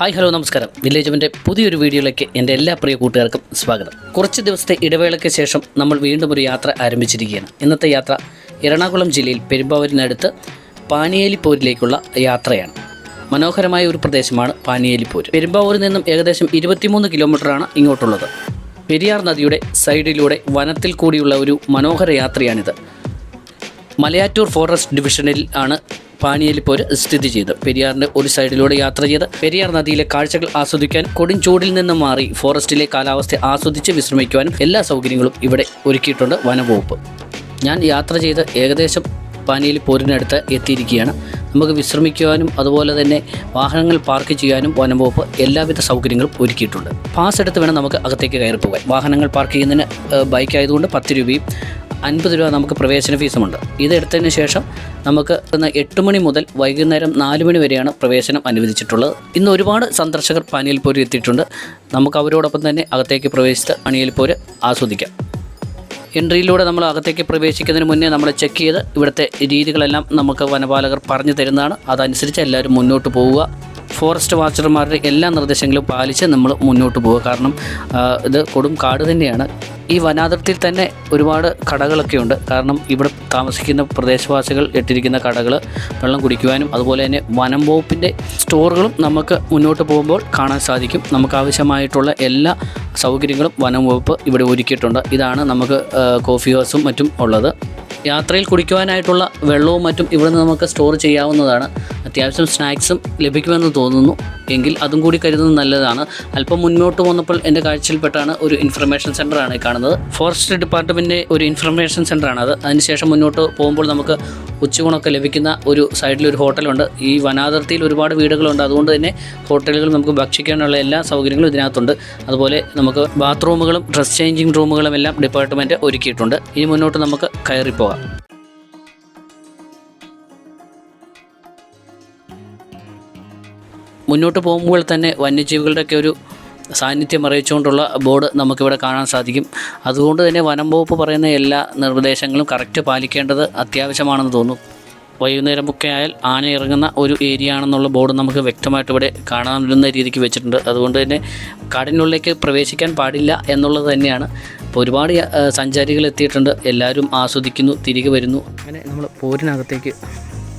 Hi hello നമസ്കാരം. Village പുതിയൊരു വീഡിയോയിലേക്ക് എന്റെ എല്ലാ പ്രിയ കൂട്ടുകാർക്കും സ്വാഗതം. കുറച്ച് ദിവസത്തെ ഇടവേളയ്ക്ക് ശേഷം നമ്മൾ വീണ്ടും ഒരു യാത്ര ആരംഭിച്ചിരിക്കുകയാണ്. ഇന്നത്തെ യാത്ര എറണാകുളം ജില്ലയിൽ പെരുമ്പാവൂരിനടുത്ത് പാനിയേലിപ്പോരിലേക്കുള്ള യാത്രയാണ്. മനോഹരമായ ഒരു പ്രദേശമാണ് പാനിയേലിപ്പോര്. പെരുമ്പാവൂരിൽ നിന്നും ഏകദേശം ഇരുപത്തിമൂന്ന് കിലോമീറ്ററാണ് ഇങ്ങോട്ടുള്ളത്. പെരിയാർ നദിയുടെ സൈഡിലൂടെ വനത്തിൽ കൂടിയുള്ള ഒരു മനോഹര യാത്രയാണിത്. മലയാറ്റൂർ ഫോറസ്റ്റ് ഡിവിഷനിൽ ആണ് പാനിയലിപ്പോര് സ്ഥിതി ചെയ്ത്. പെരിയാറിന്റെ ഒരു സൈഡിലൂടെ യാത്ര ചെയ്ത് പെരിയാർ നദിയിലെ കാഴ്ചകൾ ആസ്വദിക്കാൻ കൊടും ചൂടിൽ നിന്ന് മാറി ഫോറസ്റ്റിലെ കാലാവസ്ഥ ആസ്വദിച്ച് വിശ്രമിക്കുവാനും എല്ലാ സൗകര്യങ്ങളും ഇവിടെ ഒരുക്കിയിട്ടുണ്ട് വനവകുപ്പ്. ഞാൻ യാത്ര ചെയ്ത് ഏകദേശം പാനിയിൽ പോരിനടുത്ത് എത്തിയിരിക്കുകയാണ്. നമുക്ക് വിശ്രമിക്കുവാനും അതുപോലെ തന്നെ വാഹനങ്ങൾ പാർക്ക് ചെയ്യാനും വനംവകുപ്പ് എല്ലാവിധ സൗകര്യങ്ങളും ഒരുക്കിയിട്ടുണ്ട്. പാസ് എടുത്ത് വേണം നമുക്ക് അകത്തേക്ക് കയറി പോകാൻ വാഹനങ്ങൾ പാർക്ക് ചെയ്യുന്നതിന് ബൈക്ക് ആയതുകൊണ്ട് പത്ത് രൂപയും അൻപത് രൂപ നമുക്ക് പ്രവേശന ഫീസുമുണ്ട്. ഇതെടുത്തതിന് ശേഷം നമുക്ക് ഇന്ന് എട്ട് മണി മുതൽ വൈകുന്നേരം നാല് മണി വരെയാണ് പ്രവേശനം അനുവദിച്ചിട്ടുള്ളത്. ഇന്ന് ഒരുപാട് സന്ദർശകർ പനിയൽപ്പൂരിൽ എത്തിയിട്ടുണ്ട്. നമുക്ക് അവരോടൊപ്പം തന്നെ അകത്തേക്ക് പ്രവേശിച്ച് പണിയൽപ്പൂര് ആസ്വദിക്കാം. എൻട്രിയിലൂടെ നമ്മൾ അകത്തേക്ക് പ്രവേശിക്കുന്നതിന് മുന്നേ നമ്മൾ ചെക്ക് ചെയ്ത് ഇവിടുത്തെ രീതികളെല്ലാം നമുക്ക് വനപാലകർ പറഞ്ഞു തരുന്നതാണ്. അതനുസരിച്ച് എല്ലാവരും മുന്നോട്ട് പോവുക. ഫോറസ്റ്റ് വാച്ചർമാരുടെ എല്ലാ നിർദ്ദേശങ്ങളും പാലിച്ച് നമ്മൾ മുന്നോട്ട് പോവുക. കാരണം ഇത് കൊടും കാട് തന്നെയാണ്. ഈ വനാതിർത്തിയിൽ തന്നെ ഒരുപാട് കടകളൊക്കെ ഉണ്ട്. കാരണം ഇവിടെ താമസിക്കുന്ന പ്രദേശവാസികൾ ഇട്ടിരിക്കുന്ന കടകൾ വെള്ളം കുടിക്കുവാനും അതുപോലെ തന്നെ വനം വകുപ്പിന്റെ സ്റ്റോറുകളും നമുക്ക് മുന്നോട്ട് പോകുമ്പോൾ കാണാൻ സാധിക്കും. നമുക്ക് ആവശ്യമായിട്ടുള്ള എല്ലാ സൗകര്യങ്ങളും വനം വകുപ്പ് ഇവിടെ ഒരുക്കിയിട്ടുണ്ട്. ഇതാണ് നമുക്ക് കോഫി ഹൗസും മറ്റും ഉള്ളത്. യാത്രയിൽ കുടിക്കുവാനായിട്ടുള്ള വെള്ളവും മറ്റും ഇവിടെ നിന്ന് നമുക്ക് സ്റ്റോർ ചെയ്യാവുന്നതാണ്. അത്യാവശ്യം സ്നാക്സും ലഭിക്കുമെന്ന് തോന്നുന്നു. എങ്കിൽ അതും കൂടി കരുതുന്നത് നല്ലതാണ്. അല്പം മുന്നോട്ട് വന്നപ്പോൾ എന്റെ കാഴ്ചയിൽപ്പെട്ടാണ് ഒരു ഇൻഫർമേഷൻ സെന്ററാണ് കാണുന്നത്. ഫോറസ്റ്റ് ഡിപ്പാർട്ട്മെന്റിന്റെ ഒരു ഇൻഫർമേഷൻ സെന്ററാണ് അത്. അതിനുശേഷം മുന്നോട്ട് പോകുമ്പോൾ നമുക്ക് ഉച്ചയൂണൊക്കെ ലഭിക്കുന്ന ഒരു സൈഡിൽ ഒരു ഹോട്ടലുണ്ട് ഈ വനാതിർത്തിയിൽ ഒരുപാട് വീടുകളുണ്ട്. അതുകൊണ്ട് തന്നെ ഹോട്ടലുകൾ നമുക്ക് ഭക്ഷിക്കാനുള്ള എല്ലാ സൗകര്യങ്ങളും ഇതിനകത്തുണ്ട്. അതുപോലെ നമുക്ക് ബാത്റൂമുകളും ഡ്രസ് ചേഞ്ചിങ് റൂമുകളും എല്ലാം ഡിപ്പാർട്ട്മെന്റ് ഒരുക്കിയിട്ടുണ്ട്. ഇനി മുന്നോട്ട് നമുക്ക് കയറിപ്പോകാം. മുന്നോട്ട് പോകുമ്പോൾ തന്നെ വന്യജീവികളുടെയൊക്കെ ഒരു സാന്നിധ്യം അറിയിച്ചുകൊണ്ടുള്ള ബോർഡ് നമുക്കിവിടെ കാണാൻ സാധിക്കും. അതുകൊണ്ട് തന്നെ വനം വകുപ്പ് പറയുന്ന എല്ലാ നിർദ്ദേശങ്ങളും കറക്റ്റ് പാലിക്കേണ്ടത് അത്യാവശ്യമാണെന്ന് തോന്നുന്നു. വൈകുന്നേരമൊക്കെ ആയാൽ ആന ഇറങ്ങുന്ന ഒരു ഏരിയ ആണെന്നുള്ള ബോർഡ് നമുക്ക് വ്യക്തമായിട്ട് ഇവിടെ കാണാവുന്ന രീതിക്ക് വെച്ചിട്ടുണ്ട്. അതുകൊണ്ട് തന്നെ കാടിനുള്ളിലേക്ക് പ്രവേശിക്കാൻ പാടില്ല എന്നുള്ളത് തന്നെയാണ്. അപ്പോൾ ഒരുപാട് സഞ്ചാരികൾ എത്തിയിട്ടുണ്ട്. എല്ലാവരും ആസ്വദിക്കുന്നു തിരികെ വരുന്നു. അങ്ങനെ നമ്മൾ പോരിനകത്തേക്ക്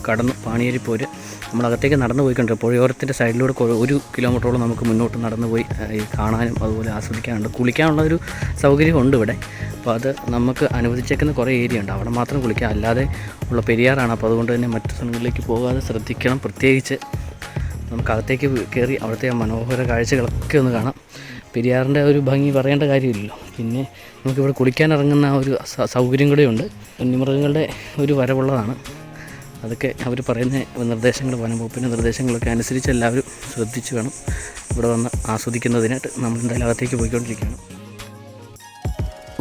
കടന്നു പാണിയേരി പോര് നമ്മളകത്തേക്ക് നടന്നു പോയിക്കൊണ്ട് പുഴയോരത്തിന്റെ സൈഡിലൂടെ ഒരു കിലോമീറ്ററോളം നമുക്ക് മുന്നോട്ട് നടന്നു പോയി കാണാനും അതുപോലെ ആസ്വദിക്കാനുണ്ട്. കുളിക്കാനുള്ള ഒരു സൗകര്യമുണ്ട് ഇവിടെ. അപ്പോൾ അത് നമുക്ക് അനുവദിച്ചേക്കുന്ന കുറേ ഏരിയ ഉണ്ട്. അവിടെ മാത്രം കുളിക്കാം. അല്ലാതെ ഉള്ള പെരിയാറാണ്. അപ്പോൾ അതുകൊണ്ട് തന്നെ മറ്റു സ്ഥലങ്ങളിലേക്ക് പോകാതെ ശ്രദ്ധിക്കണം. പ്രത്യേകിച്ച് നമുക്കകത്തേക്ക് കയറി അവിടുത്തെ മനോഹര കാഴ്ചകളൊക്കെ ഒന്ന് കാണാം. പെരിയാറിന്റെ ഒരു ഭംഗി പറയേണ്ട കാര്യമില്ലല്ലോ. പിന്നെ നമുക്കിവിടെ ആ ഒരു സൗകര്യം കൂടെയുണ്ട്. വന്യമൃഗങ്ങളുടെ ഒരു വരവുള്ളതാണ്. അതൊക്കെ അവർ പറയുന്ന നിർദ്ദേശങ്ങൾ വനംവകുപ്പിന്റെ നിർദ്ദേശങ്ങളൊക്കെ അനുസരിച്ച് എല്ലാവരും ശ്രദ്ധിച്ച് വേണം ഇവിടെ വന്ന് ആസ്വദിക്കുന്നതിനായിട്ട് നമ്മൾ എന്തായാലും അകത്തേക്ക് പോയിക്കൊണ്ടിരിക്കുകയാണ്.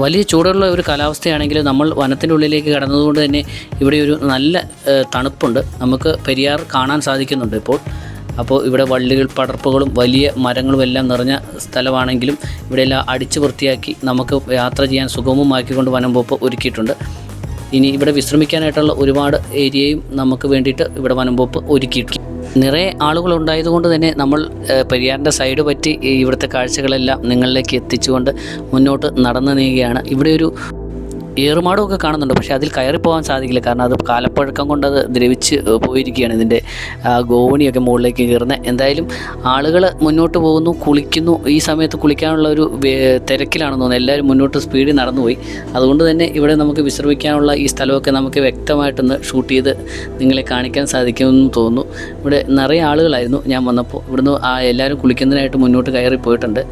വലിയ ചൂടുള്ള ഒരു കാലാവസ്ഥയാണെങ്കിൽ നമ്മൾ വനത്തിന്റെ ഉള്ളിലേക്ക് കടന്നതുകൊണ്ട് തന്നെ ഇവിടെ ഒരു നല്ല തണുപ്പുണ്ട്. നമുക്ക് പെരിയാർ കാണാൻ സാധിക്കുന്നുണ്ട് ഇപ്പോൾ. അപ്പോൾ ഇവിടെ വള്ളികൾ പടർപ്പുകളും വലിയ മരങ്ങളും എല്ലാം നിറഞ്ഞ സ്ഥലമാണെങ്കിലും ഇവിടെയെല്ലാം അടിച്ചു വൃത്തിയാക്കി നമുക്ക് യാത്ര ചെയ്യാൻ സുഗമമാക്കിക്കൊണ്ട് വനം വകുപ്പ് ഒരുക്കിയിട്ടുണ്ട്. ഇനി ഇവിടെ വിശ്രമിക്കാനായിട്ടുള്ള ഒരുപാട് ഏരിയയും നമുക്ക് വേണ്ടിയിട്ട് ഇവിടെ വനംവകുപ്പ് ഒരുക്കിയിട്ടുണ്ട്. നിറയെ ആളുകൾ ഉണ്ടായതുകൊണ്ട് തന്നെ നമ്മൾ പരിയാറിന്റെ സൈഡ് പറ്റി ഇവിടുത്തെ കാഴ്ചകളെല്ലാം നിങ്ങളിലേക്ക് എത്തിച്ചുകൊണ്ട് മുന്നോട്ട് നടന്നു നീങ്ങുകയാണ്. ഇവിടെ ഒരു ഏറുമാടമൊക്കെ കാണുന്നുണ്ട്. പക്ഷേ അതിൽ കയറി പോകാൻ സാധിക്കില്ല. കാരണം അത് കാലപ്പഴക്കം കൊണ്ട് അത് ദ്രവിച്ച് പോയിരിക്കുകയാണ് ഇതിന്റെ ഗോവണിയൊക്കെ മുകളിലേക്ക് കയറുന്നത്. എന്തായാലും ആളുകൾ മുന്നോട്ട് പോകുന്നു കുളിക്കുന്നു. ഈ സമയത്ത് കുളിക്കാനുള്ള ഒരു തിരക്കിലാണെന്ന് തോന്നുന്നു. എല്ലാവരും മുന്നോട്ട് സ്പീഡിൽ നടന്നുപോയി. അതുകൊണ്ട് തന്നെ ഇവിടെ നമുക്ക് വിശ്രമിക്കാനുള്ള ഈ സ്ഥലമൊക്കെ നമുക്ക് വ്യക്തമായിട്ടൊന്ന് ഷൂട്ട് ചെയ്ത് നിങ്ങളെ കാണിക്കാൻ സാധിക്കുമെന്ന് തോന്നുന്നു. ഇവിടെ നിറയെ ആളുകളായിരുന്നു ഞാൻ വന്നപ്പോൾ. ഇവിടുന്ന് ആ എല്ലാവരും കുളിക്കുന്നതിനായിട്ട് മുന്നോട്ട് കയറി പോയിട്ടുണ്ട്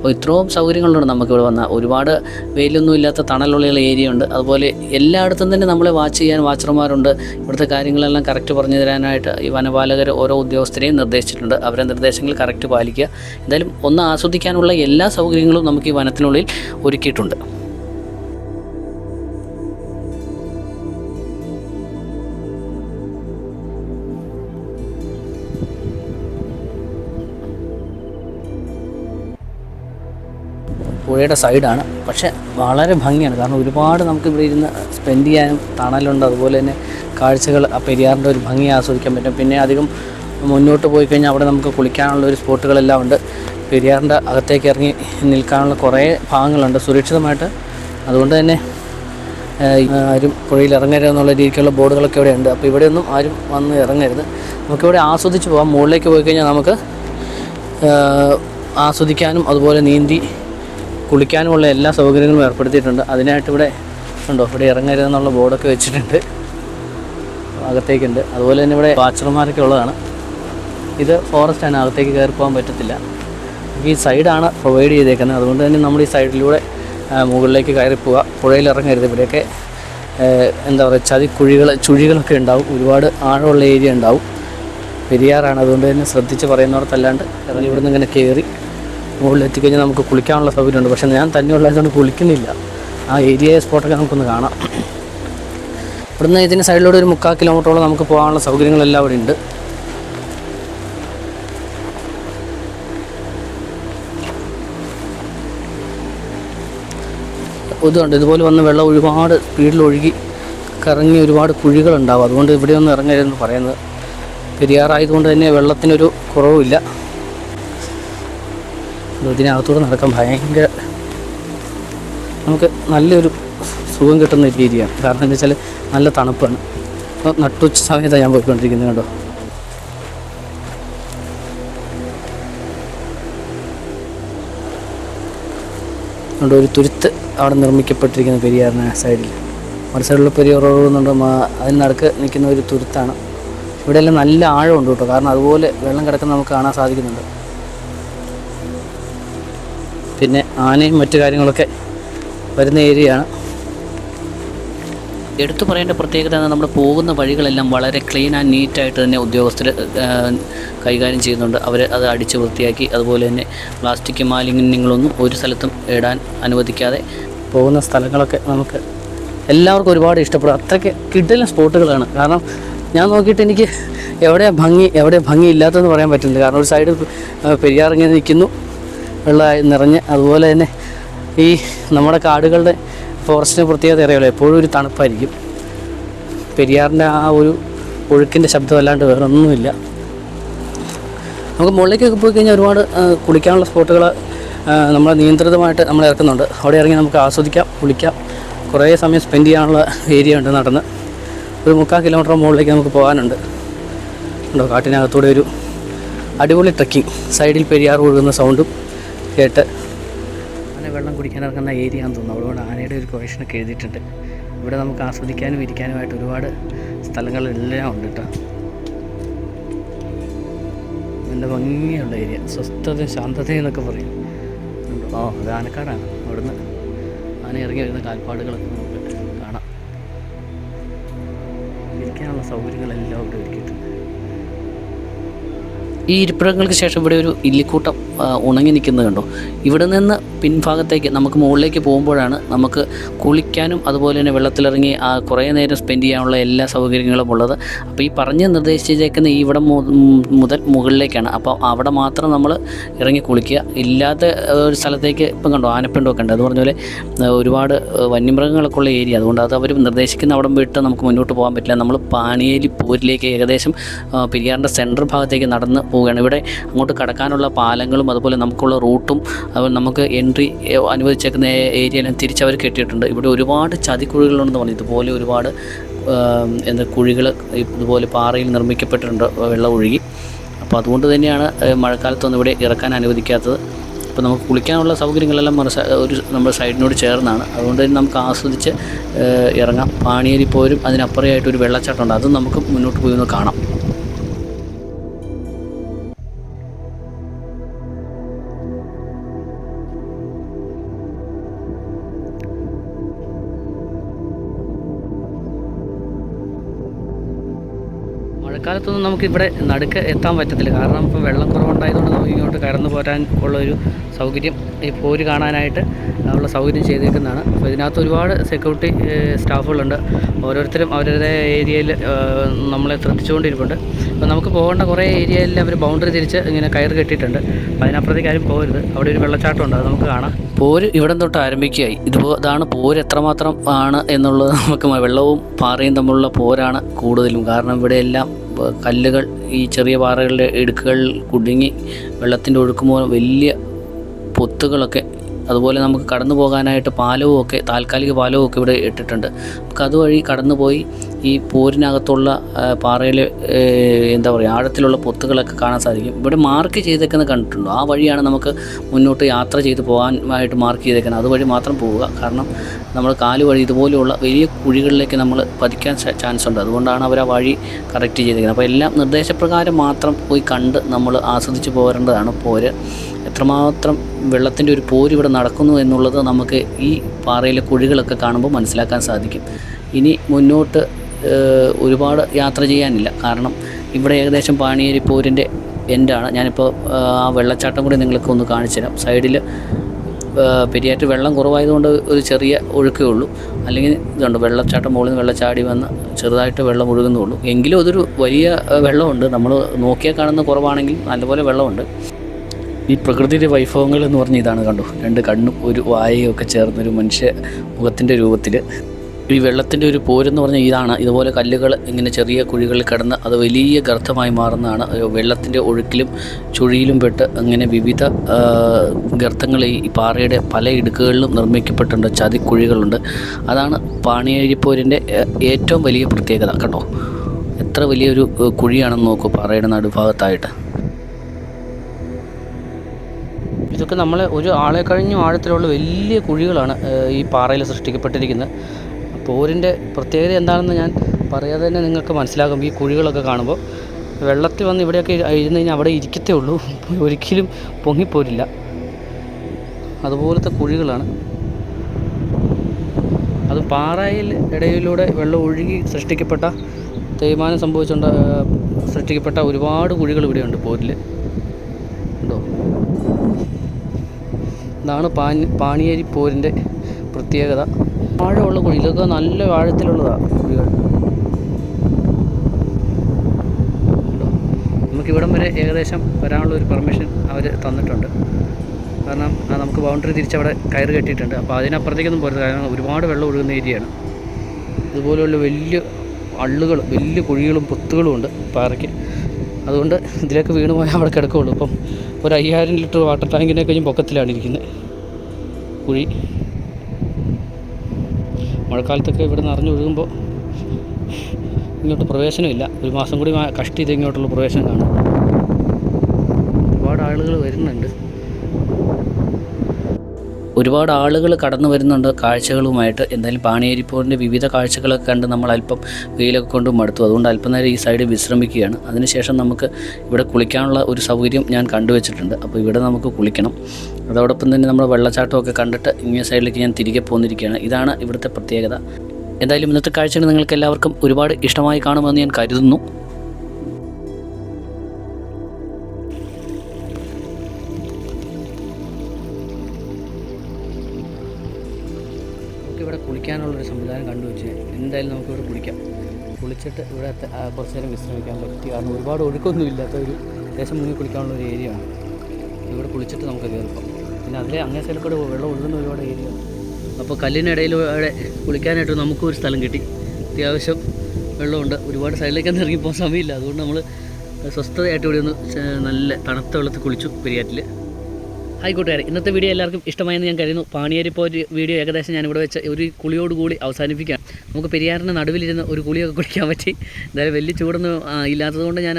അപ്പോൾ ഇത്രയും സൗകര്യങ്ങളുണ്ട് നമുക്കിവിടെ വന്നാൽ. ഒരുപാട് വെയിലൊന്നും ഇല്ലാത്ത തണലുള്ള ഏരിയ ഉണ്ട് അതുപോലെ എല്ലായിടത്തും തന്നെ നമ്മളെ വാച്ച് ചെയ്യാൻ വാച്ചർമാരുണ്ട് ഇവിടുത്തെ കാര്യങ്ങളെല്ലാം കറക്റ്റ് പറഞ്ഞു തരാനായിട്ട് ഈ വനപാലകർ ഓരോ ഉദ്യോഗസ്ഥരെയും നിർദ്ദേശിച്ചിട്ടുണ്ട്. അവരുടെ നിർദ്ദേശങ്ങൾ കറക്റ്റ് പാലിക്കുക. എന്തായാലും ഒന്ന് ആസ്വദിക്കാനുള്ള എല്ലാ സൗകര്യങ്ങളും നമുക്ക് ഈ വനത്തിനുള്ളിൽ ഒരുക്കിയിട്ടുണ്ട്. പുഴയുടെ സൈഡാണ്. പക്ഷെ വളരെ ഭംഗിയാണ്. കാരണം ഒരുപാട് നമുക്ക് ഇവിടെ ഇരുന്ന് സ്പെൻഡ് ചെയ്യാനും തണലുണ്ട്. അതുപോലെ തന്നെ കാഴ്ചകൾ ആ പെരിയാറിന്റെ ഒരു ഭംഗി ആസ്വദിക്കാൻ പറ്റും. പിന്നെ അധികം മുന്നോട്ട് പോയി കഴിഞ്ഞാൽ അവിടെ നമുക്ക് കുളിക്കാനുള്ള ഒരു സ്പോട്ടുകളെല്ലാം ഉണ്ട്. പെരിയാറിന്റെ അകത്തേക്ക് ഇറങ്ങി നിൽക്കാനുള്ള കുറേ ഭാഗങ്ങളുണ്ട് സുരക്ഷിതമായിട്ട്. അതുകൊണ്ട് തന്നെ ആരും പുഴയിൽ ഇറങ്ങരുത് എന്നുള്ള രീതിക്കുള്ള ബോർഡുകളൊക്കെ ഇവിടെ ഉണ്ട്. അപ്പോൾ ഇവിടെയൊന്നും ആരും വന്ന് ഇറങ്ങരുത്. നമുക്കിവിടെ ആസ്വദിച്ച് പോകാം. മുകളിലേക്ക് പോയി കഴിഞ്ഞാൽ നമുക്ക് ആസ്വദിക്കാനും അതുപോലെ നീന്തി കുളിക്കാനുമുള്ള എല്ലാ സൗകര്യങ്ങളും ഏർപ്പെടുത്തിയിട്ടുണ്ട്. അതിനായിട്ട് ഇവിടെ ഉണ്ടോ? ഇവിടെ ഇറങ്ങരുതെന്നുള്ള ബോർഡൊക്കെ വെച്ചിട്ടുണ്ട്. അകത്തേക്കുണ്ട്. അതുപോലെ തന്നെ ഇവിടെ വാച്ചർമാരൊക്കെ ഉള്ളതാണ്. ഇത് ഫോറസ്റ്റാണ് അകത്തേക്ക് കയറി പോകാൻ പറ്റത്തില്ല. ഈ സൈഡാണ് പ്രൊവൈഡ് ചെയ്തേക്കുന്നത്. അതുകൊണ്ട് തന്നെ നമ്മൾ ഈ സൈഡിലൂടെ മുകളിലേക്ക് കയറി പോവുക. പുഴയിൽ ഇറങ്ങരുത്. ഇവിടെയൊക്കെ എന്താ പറയുക ചതിക്കുഴികൾ ചുഴികളൊക്കെ ഉണ്ടാവും. ഒരുപാട് ആഴമുള്ള ഏരിയ ഉണ്ടാവും. പെരിയാറാണ്. അതുകൊണ്ട് തന്നെ ശ്രദ്ധിച്ച് പറയുന്നിടത്തല്ലാണ്ട് ഇറങ്ങി ഇവിടുന്ന് ഇങ്ങനെ കയറി മുകളിൽ എത്തിക്കഴിഞ്ഞാൽ നമുക്ക് കുളിക്കാനുള്ള സൗകര്യമുണ്ട്. പക്ഷേ ഞാൻ തന്നെ ഉള്ളതുകൊണ്ട് കുളിക്കുന്നില്ല. ആ ഏരിയ സ്പോട്ടൊക്കെ നമുക്കൊന്ന് കാണാം. ഇവിടുന്ന് ഇതിന്റെ സൈഡിലൂടെ ഒരു മുക്കാൽ കിലോമീറ്ററോളം നമുക്ക് പോകാനുള്ള സൗകര്യങ്ങളെല്ലാം അവിടെ ഉണ്ട്. ഇതുണ്ട്. ഇതുപോലെ വന്ന് വെള്ളം ഒരുപാട് സ്പീഡിൽ ഒഴുകി കറങ്ങി ഒരുപാട് കുഴികളുണ്ടാവും. അതുകൊണ്ട് ഇവിടെ ഇവിടെയൊന്നും ഇറങ്ങരുതെന്ന് പറയുന്നത്. പെരിയാറായതുകൊണ്ട് തന്നെ വെള്ളത്തിനൊരു കുറവുമില്ല. ഇതിനകത്തൂടെ നടക്കാൻ ഭയങ്കര നമുക്ക് നല്ലൊരു സുഖം കിട്ടുന്ന ഒരു രീതിയാണ്. കാരണം എന്താ വെച്ചാൽ നല്ല തണുപ്പാണ്. അപ്പോൾ നട്ടുച്ച സമയത്താണ് ഞാൻ പോയിക്കൊണ്ടിരിക്കുന്നത് കേട്ടോ അതുകൊണ്ട് ഒരു തുരുത്ത് അവിടെ നിർമ്മിക്കപ്പെട്ടിരിക്കുന്ന പെരിയാറിന് സൈഡിൽ ഒരു സൈഡിലുള്ള പെരിയാർ മാ- അതിന് നടക്ക് നിൽക്കുന്ന ഒരു തുരുത്താണ്. ഇവിടെയെല്ലാം നല്ല ആഴമുണ്ട് കേട്ടോ. കാരണം അതുപോലെ വെള്ളം കിടക്കുന്ന നമുക്ക് കാണാൻ സാധിക്കുന്നുണ്ട്. പിന്നെ ആനയും മറ്റു കാര്യങ്ങളൊക്കെ വരുന്ന ഏരിയയാണ്. എടുത്തു പറയേണ്ട പ്രത്യേകത നമ്മൾ പോകുന്ന വഴികളെല്ലാം വളരെ ക്ലീൻ ആൻഡ് നീറ്റായിട്ട് തന്നെ ഉദ്യോഗസ്ഥർ കൈകാര്യം ചെയ്യുന്നുണ്ട്. അവർ അത് അടിച്ച് വൃത്തിയാക്കി അതുപോലെ തന്നെ പ്ലാസ്റ്റിക് മാലിന്യങ്ങളൊന്നും ഒരു സ്ഥലത്തും ഇടാൻ അനുവദിക്കാതെ പോകുന്ന സ്ഥലങ്ങളൊക്കെ നമുക്ക് എല്ലാവർക്കും ഒരുപാട് ഇഷ്ടപ്പെടും. അത്രയ്ക്ക് കിട്ടുന്ന സ്പോട്ടുകളാണ്. കാരണം ഞാൻ നോക്കിയിട്ട് എനിക്ക് എവിടെയാണ് ഭംഗി എവിടെയാണ് ഭംഗി ഇല്ലാത്തതെന്ന് പറയാൻ പറ്റുന്നില്ല കാരണം ഒരു സൈഡ് പെരിയാർ ഇങ്ങനെ നിൽക്കുന്നു. വെള്ളമായി നിറഞ്ഞ് അതുപോലെ തന്നെ ഈ നമ്മുടെ കാടുകളുടെ ഫോറസ്റ്റിന്റെ പ്രത്യേകത അറിയാമല്ലോ എപ്പോഴും ഒരു തണുപ്പായിരിക്കും. പെരിയാറിന്റെ ആ ഒരു ഒഴുക്കിന്റെ ശബ്ദം അല്ലാണ്ട് വേറെ ഒന്നുമില്ല നമുക്ക് മുകളിലേക്കൊക്കെ പോയി കഴിഞ്ഞാൽ ഒരുപാട് കുളിക്കാനുള്ള സ്പോട്ടുകൾ നമ്മൾ നിയന്ത്രിതമായിട്ട് നമ്മൾ ഇറക്കുന്നുണ്ട്. അവിടെ ഇറങ്ങി നമുക്ക് ആസ്വദിക്കാം കുളിക്കാം. കുറേ സമയം സ്പെൻഡ് ചെയ്യാനുള്ള ഏരിയ ഉണ്ട് നടന്ന്. ഒരു മുക്കാൽ കിലോമീറ്റർ മുകളിലേക്ക് നമുക്ക് പോകാനുണ്ട്. ഉണ്ടോ? കാട്ടിനകത്തൂടെ ഒരു അടിപൊളി ട്രക്കിംഗ് സൈഡിൽ പെരിയാർ ഒഴുകുന്ന സൗണ്ടും കേട്ട്. ആന വെള്ളം കുടിക്കാൻ ഇറങ്ങുന്ന ഏരിയ എന്ന് തോന്നുന്നു. അവിടെ ആനയുടെ ഒരു കൊറേഷനൊക്കെ എഴുതിയിട്ടുണ്ട്. ഇവിടെ നമുക്ക് ആസ്വദിക്കാനും ഇരിക്കാനുമായിട്ട് ഒരുപാട് സ്ഥലങ്ങളെല്ലാം ഉണ്ട് കേട്ടോ. നല്ല ഭംഗിയുള്ള ഏരിയ. സ്വസ്ഥതയും ശാന്തതയും എന്നൊക്കെ പറയും. ഓ അത് ആനക്കാടാണ്. അവിടുന്ന് ആന ഇറങ്ങി വരുന്ന കാൽപ്പാടുകളൊക്കെ നമുക്ക് കാണാം. ഇരിക്കാനുള്ള സൗകര്യങ്ങളെല്ലാം ഇവിടെ ഒരുക്കിയിട്ടുണ്ട്. ഈ ഇരിപ്പിടങ്ങൾക്ക് ശേഷം ഇവിടെ ഒരു ഇല്ലിക്കൂട്ടം ഉണങ്ങി നിൽക്കുന്നത് കണ്ടോ? ഇവിടെ നിന്ന് പിൻഭാഗത്തേക്ക് നമുക്ക് മുകളിലേക്ക് പോകുമ്പോഴാണ് നമുക്ക് കുളിക്കാനും അതുപോലെ തന്നെ വെള്ളത്തിലിറങ്ങി ആ കുറേ നേരം സ്പെൻഡ് ചെയ്യാനുള്ള എല്ലാ സൗകര്യങ്ങളും ഉള്ളത്. അപ്പോൾ ഈ പറഞ്ഞ് നിർദ്ദേശിച്ചേക്കുന്ന ഈ ഇവിടെ മുതൽ മുകളിലേക്കാണ്. അപ്പോൾ അവിടെ മാത്രം നമ്മൾ ഇറങ്ങി കുളിക്കുക. ഇല്ലാത്ത ഒരു സ്ഥലത്തേക്ക് ഇപ്പം കണ്ടോ ആനപ്പിണ്ടൊക്കെ ഉണ്ട്. അത് പറഞ്ഞ പോലെ ഒരുപാട് വന്യമൃഗങ്ങളൊക്കെ ഉള്ള ഏരിയ. അതുകൊണ്ട് അത് അവർ നിർദ്ദേശിക്കുന്ന അവിടെ വിട്ട് നമുക്ക് മുന്നോട്ട് പോകാൻ പറ്റില്ല. നമ്മൾ പാണിയേലി പൂരിലേക്ക് ഏകദേശം പെരിയാറിന്റെ സെൻട്രൽ ഭാഗത്തേക്ക് നടന്ന് പോവുകയാണ്. ഇവിടെ അങ്ങോട്ട് കടക്കാനുള്ള പാലങ്ങളും അതുപോലെ നമുക്കുള്ള റൂട്ടും അതുപോലെ നമുക്ക് എൻട്രി അനുവദിച്ചേക്കുന്ന ഏരിയയെല്ലാം തിരിച്ചവർ കെട്ടിയിട്ടുണ്ട്. ഇവിടെ ഒരുപാട് ചതിക്കുഴികളുണ്ടെന്ന് പറഞ്ഞു. ഇതുപോലെ ഒരുപാട് എന്താ കുഴികൾ ഇതുപോലെ പാറയിൽ നിർമ്മിക്കപ്പെട്ടിട്ടുണ്ട് വെള്ളം ഒഴുകി അപ്പോൾ അതുകൊണ്ട് തന്നെയാണ് മഴക്കാലത്തൊന്നും ഇവിടെ ഇറക്കാൻ അനുവദിക്കാത്തത്. അപ്പോൾ നമുക്ക് കുളിക്കാനുള്ള സൗകര്യങ്ങളെല്ലാം ഒരു നമ്മുടെ സൈഡിനോട് ചേർന്നാണ്. അതുകൊണ്ട് തന്നെ നമുക്ക് ആസ്വദിച്ച് ഇറങ്ങാം. പാണിയേരി പോരും അതിനപ്പുറമായിട്ട് ഒരു വെള്ളച്ചാട്ടമുണ്ട്. അതും നമുക്ക് മുന്നോട്ട് പോയി ഒന്ന് കാണാം. മഴക്കാലത്തൊന്നും നമുക്കിവിടെ നടുക്ക് എത്താൻ പറ്റത്തില്ല. കാരണം ഇപ്പോൾ വെള്ളം കുറവുണ്ടായതുകൊണ്ട് നമുക്ക് ഇങ്ങോട്ട് കടന്നു പോരാൻ ഉള്ള ഒരു സൗകര്യം ഈ പോര് കാണാനായിട്ട് ഉള്ള സൗകര്യം ചെയ്തേക്കുന്നതാണ്. അപ്പോൾ ഇതിനകത്ത് ഒരുപാട് സെക്യൂരിറ്റി സ്റ്റാഫുകളുണ്ട്. ഓരോരുത്തരും അവരുടെ ഏരിയയിൽ നമ്മളെ ശ്രദ്ധിച്ചുകൊണ്ടിരിപ്പുണ്ട്. അപ്പോൾ നമുക്ക് പോകേണ്ട കുറേ ഏരിയയിൽ അവർ ബൗണ്ടറി തിരിച്ച് ഇങ്ങനെ കയർ കെട്ടിയിട്ടുണ്ട്. അപ്പോൾ അതിനപ്പുറത്തേക്ക് ആരും പോകരുത്. അവിടെ ഒരു വെള്ളച്ചാട്ടം ഉണ്ട്. അത് നമുക്ക് കാണാം. പോര് ഇവിടം തൊട്ട് ആരംഭിക്കുകയായി. ഇതുപോ ഇതാണ് പോര് എത്രമാത്രം ആണ് എന്നുള്ളത് നമുക്ക് വെള്ളവും പാറയും തമ്മിലുള്ള പോരാണ് കൂടുതലും. കാരണം ഇവിടെയെല്ലാം കല്ലുകൾ ഈ ചെറിയ പാറകളുടെ ഇടുക്കുകൾ കുടുങ്ങി വെള്ളത്തിന്റെ ഒഴുക്ക് വലിയ പൊത്തുകളൊക്കെ അതുപോലെ നമുക്ക് കടന്നു പോകാനായിട്ട് പാലവും ഒക്കെ താൽക്കാലിക പാലവും ഒക്കെ ഇവിടെ ഇട്ടിട്ടുണ്ട്. നമുക്ക് അതുവഴി കടന്നു പോയി ഈ പോരിനകത്തുള്ള പാറയിൽ എന്താ പറയുക ആഴത്തിലുള്ള പൊത്തുകളൊക്കെ കാണാൻ സാധിക്കും. ഇവിടെ മാർക്ക് ചെയ്തേക്കുന്നത് കണ്ടിട്ടുണ്ടോ? ആ വഴിയാണ് നമുക്ക് മുന്നോട്ട് യാത്ര ചെയ്ത് പോകാനായിട്ട് മാർക്ക് ചെയ്തേക്കുന്നത്. അതുവഴി മാത്രം പോവുക. കാരണം നമ്മൾ കാൽ വഴി ഇതുപോലെയുള്ള വലിയ കുഴികളിലേക്ക് നമ്മൾ പതിക്കാൻ ചാൻസ് ഉണ്ട്. അതുകൊണ്ടാണ് അവർ ആ വഴി കറക്റ്റ് ചെയ്തേക്കുന്നത്. അപ്പോൾ എല്ലാം നിർദ്ദേശപ്രകാരം മാത്രം പോയി കണ്ട് നമ്മൾ ആസ്വദിച്ച് പോരേണ്ടതാണ് പോര്. എത്രമാത്രം വെള്ളത്തിന്റെ ഒരു പോര് ഇവിടെ നടക്കുന്നു എന്നുള്ളത് നമുക്ക് ഈ പാറയിലെ കുഴികളൊക്കെ കാണുമ്പോൾ മനസ്സിലാക്കാൻ സാധിക്കും. ഇനി മുന്നോട്ട് ഒരുപാട് യാത്ര ചെയ്യാനില്ല. കാരണം ഇവിടെ ഏകദേശം പാണിയേരി പോരിന്റെ എൻഡാണ്. ഞാനിപ്പോൾ ആ വെള്ളച്ചാട്ടം കൂടി നിങ്ങൾക്ക് ഒന്ന് കാണിച്ചു തരാം സൈഡിൽ പെരിയാറ്റ് വെള്ളം കുറവായതുകൊണ്ട് ഒരു ചെറിയ ഒഴുക്കേ ഉള്ളൂ. അല്ലെങ്കിൽ ഇതുണ്ട് വെള്ളച്ചാട്ടം മുകളിൽ നിന്ന് വെള്ളച്ചാടി വന്ന് ചെറുതായിട്ട് വെള്ളം ഒഴുകുന്നുള്ളൂ. എങ്കിലും അതൊരു വലിയ വെള്ളമുണ്ട്. നമ്മൾ നോക്കിയാൽ കാണുന്ന കുറവാണെങ്കിൽ നല്ലപോലെ വെള്ളമുണ്ട്. ഈ പ്രകൃതിയുടെ വൈഭവങ്ങൾ എന്ന് പറഞ്ഞ ഇതാണ് കണ്ടു? രണ്ട് കണ്ണും ഒരു വായയും ഒക്കെ ചേർന്നൊരു മനുഷ്യ മുഖത്തിന്റെ രൂപത്തിൽ ഈ വെള്ളത്തിന്റെ ഒരു പോരെന്ന് പറഞ്ഞാൽ ഇതാണ്. ഇതുപോലെ കല്ലുകൾ ഇങ്ങനെ ചെറിയ കുഴികളിൽ കിടന്ന് അത് വലിയ ഗർത്തമായി മാറുന്നതാണ്. വെള്ളത്തിന്റെ ഒഴുക്കിലും ചുഴിയിലും പെട്ട് അങ്ങനെ വിവിധ ഗർത്തങ്ങൾ ഈ പാറയുടെ പല ഇടുക്കുകളിലും നിർമ്മിക്കപ്പെട്ടിട്ടുണ്ട്. ചതിക്കുഴികളുണ്ട് അതാണ് പാണിയഴിപ്പോരിന്റെ ഏറ്റവും വലിയ പ്രത്യേകത. കേട്ടോ എത്ര വലിയൊരു കുഴിയാണെന്ന് നോക്കൂ പാറയുടെ നടുഭാഗത്തായിട്ട്. ഇതൊക്കെ നമ്മളെ ഒരു ആളെ കഴിഞ്ഞ ആഴത്തിലുള്ള വലിയ കുഴികളാണ് ഈ പാറയിൽ സൃഷ്ടിക്കപ്പെട്ടിരിക്കുന്നത്. പോരിന്റെ പ്രത്യേകത എന്താണെന്ന് ഞാൻ പറയാതെ തന്നെ നിങ്ങൾക്ക് മനസ്സിലാകും. ഈ കുഴികളൊക്കെ കാണുമ്പോൾ വെള്ളത്തിൽ വന്ന് ഇവിടെയൊക്കെ ഇരുന്ന് കഴിഞ്ഞാൽ അവിടെ ഇരിക്കത്തേ ഉള്ളൂ. ഒരിക്കലും പൊങ്ങിപ്പോരില്ല. അതുപോലത്തെ കുഴികളാണ്. അത് പാറയിൽ ഇടയിലൂടെ വെള്ളം ഒഴുകി സൃഷ്ടിക്കപ്പെട്ട തേയ്മാനം സംഭവിച്ചുകൊണ്ട് സൃഷ്ടിക്കപ്പെട്ട ഒരുപാട് കുഴികൾ ഇവിടെയുണ്ട് പോരിൽ. ഉണ്ടോ? ഇതാണ് പാനി പാണിയേരി പോരിന്റെ പ്രത്യേകത. ആഴമുള്ള കുഴി ഇതൊക്കെ നല്ല ആഴത്തിലുള്ളതാണ് കുഴികൾ. നമുക്കിവിടം വരെ ഏകദേശം വരാനുള്ള ഒരു പെർമിഷൻ അവർ തന്നിട്ടുണ്ട്. കാരണം നമുക്ക് ബൗണ്ടറി തിരിച്ചവിടെ കയറ് കെട്ടിയിട്ടുണ്ട്. അപ്പോൾ അതിനപ്പുറത്തേക്കൊന്നും പോരുത്. കാരണം ഒരുപാട് വെള്ളം ഒഴുകുന്ന ഏരിയയാണ്. ഇതുപോലെയുള്ള വലിയ അള്ളുകൾ വലിയ കുഴികളും പൊത്തുകളും ഉണ്ട് പാറയ്ക്ക്. അതുകൊണ്ട് ഇതിലേക്ക് വീണ് പോയാൽ അവിടെ കിടക്കുകയുള്ളൂ ഇപ്പം ഒരു അയ്യായിരം ലിറ്റർ വാട്ടർ ടാങ്കിനെ കഴിഞ്ഞ് പൊക്കത്തിലാണ് ഇരിക്കുന്നത്. കുഴി. മഴക്കാലത്തൊക്കെ ഇവിടെ നിറഞ്ഞു ഒഴുകുമ്പോൾ ഇങ്ങോട്ട് പ്രവേശനമില്ല ഒരു മാസം കൂടി കഷ്ടി ഇതിങ്ങോട്ടുള്ള പ്രവേശനം കാണും. ഒരുപാട് ആളുകൾ വരുന്നുണ്ട്. ഒരുപാട് ആളുകൾ കടന്നു വരുന്നുണ്ട് കാഴ്ചകളുമായിട്ട്. എന്തായാലും പാണിയേരിപ്പോറിന്റെ വിവിധ കാഴ്ചകളൊക്കെ കണ്ട് നമ്മൾ അല്പം വെയിലൊക്കെ കൊണ്ട് മടുത്തു. അതുകൊണ്ട് അല്പം നേരം ഈ സൈഡ് വിശ്രമിക്കുകയാണ്. അതിനുശേഷം നമുക്ക് ഇവിടെ കുളിക്കാനുള്ള ഒരു സൗകര്യം ഞാൻ കണ്ടുവച്ചിട്ടുണ്ട് അപ്പോൾ ഇവിടെ നമുക്ക് കുളിക്കണം. അതോടൊപ്പം തന്നെ നമ്മൾ വെള്ളച്ചാട്ടമൊക്കെ കണ്ടിട്ട് ഇങ്ങേ സൈഡിലേക്ക് ഞാൻ തിരികെ പോന്നിരിക്കുകയാണ്. ഇതാണ് ഇവിടുത്തെ പ്രത്യേകത. എന്തായാലും ഇന്നത്തെ കാഴ്ചകൾ നിങ്ങൾക്ക് എല്ലാവർക്കും ഒരുപാട് ഇഷ്ടമായി കാണുമെന്ന് ഞാൻ കരുതുന്നു. കുളിച്ചിട്ട് ഇവിടെ കുറച്ച് നേരം വിശ്രമിക്കാൻ പറ്റി. കാരണം ഒരുപാട് ഒഴുക്കൊന്നും ഇല്ലാത്ത ഒരു ദേശം മുങ്ങി കുളിക്കാനുള്ള ഒരു ഏരിയ ആണ്. ഇവിടെ കുളിച്ചിട്ട് നമുക്ക് കയറിപ്പം പിന്നെ അതിലെ അങ്ങേ സൈഡിൽ കൂടെ വെള്ളം ഒഴുകുന്ന ഒരുപാട് ഏരിയ അപ്പോൾ കല്ലിനിടയിൽ അവിടെ കുളിക്കാനായിട്ട് നമുക്കും ഒരു സ്ഥലം കിട്ടി. അത്യാവശ്യം വെള്ളമുണ്ട്. ഒരുപാട് സൈഡിലേക്ക് ഇറങ്ങി പോകാൻ സമയമില്ല. അതുകൊണ്ട് നമ്മൾ സ്വസ്ഥതയായിട്ട് ഇവിടെ ഒന്ന് നല്ല തണുത്ത വെള്ളത്തിൽ കുളിച്ചു പെരിയാറ്റിൽ ഹായ് കൂട്ടുകാരെ ഇന്നത്തെ വീഡിയോ എല്ലാവർക്കും ഇഷ്ടമായെന്ന് ഞാൻ കരുതുന്നു. പാണിയേരിപ്പോൾ ഒരു വീഡിയോ ഏകദേശം ഞാൻ ഇവിടെ വെച്ച് ഒരു കുളിയോടുകൂടി അവസാനിപ്പിക്കാം നമുക്ക് പെരിയാറിന്റെ നടുവിലിരുന്ന് ഒരു കുളിയൊക്കെ കുടിക്കാൻ പറ്റി. എന്തായാലും വലിയ ചൂടൊന്നും ഇല്ലാത്തതുകൊണ്ട് ഞാൻ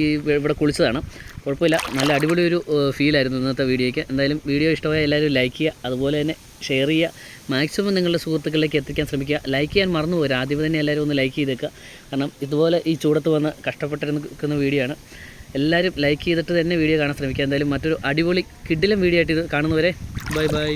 ഈ ഇവിടെ കുളിച്ചതാണ്. കുഴപ്പമില്ല നല്ല അടിപൊളി ഒരു ഫീലായിരുന്നു ഇന്നത്തെ വീഡിയോയ്ക്ക്. എന്തായാലും വീഡിയോ ഇഷ്ടമായ എല്ലാവരും ലൈക്ക് ചെയ്യുക അതുപോലെ തന്നെ ഷെയർ ചെയ്യുക. മാക്സിമം നിങ്ങളുടെ സുഹൃത്തുക്കളിലേക്ക് എത്തിക്കാൻ ശ്രമിക്കുക. ലൈക്ക് ചെയ്യാൻ മറന്നു പോരാ ആദ്യം തന്നെ എല്ലാവരും ഒന്ന് ലൈക്ക് ചെയ്തേക്കുക. കാരണം ഇതുപോലെ ഈ ചൂടത്ത് വന്ന് കഷ്ടപ്പെട്ടിരുന്ന് വീഡിയോ ആണ്. എല്ലാവരും ലൈക്ക് ചെയ്തിട്ട് തന്നെ വീഡിയോ കാണാൻ ശ്രമിക്കുക. എന്തായാലും മറ്റൊരു അടിപൊളി കിഡിലും വീഡിയോ ആയിട്ട് ഇത് കാണുന്നവരെ ബൈ ബൈ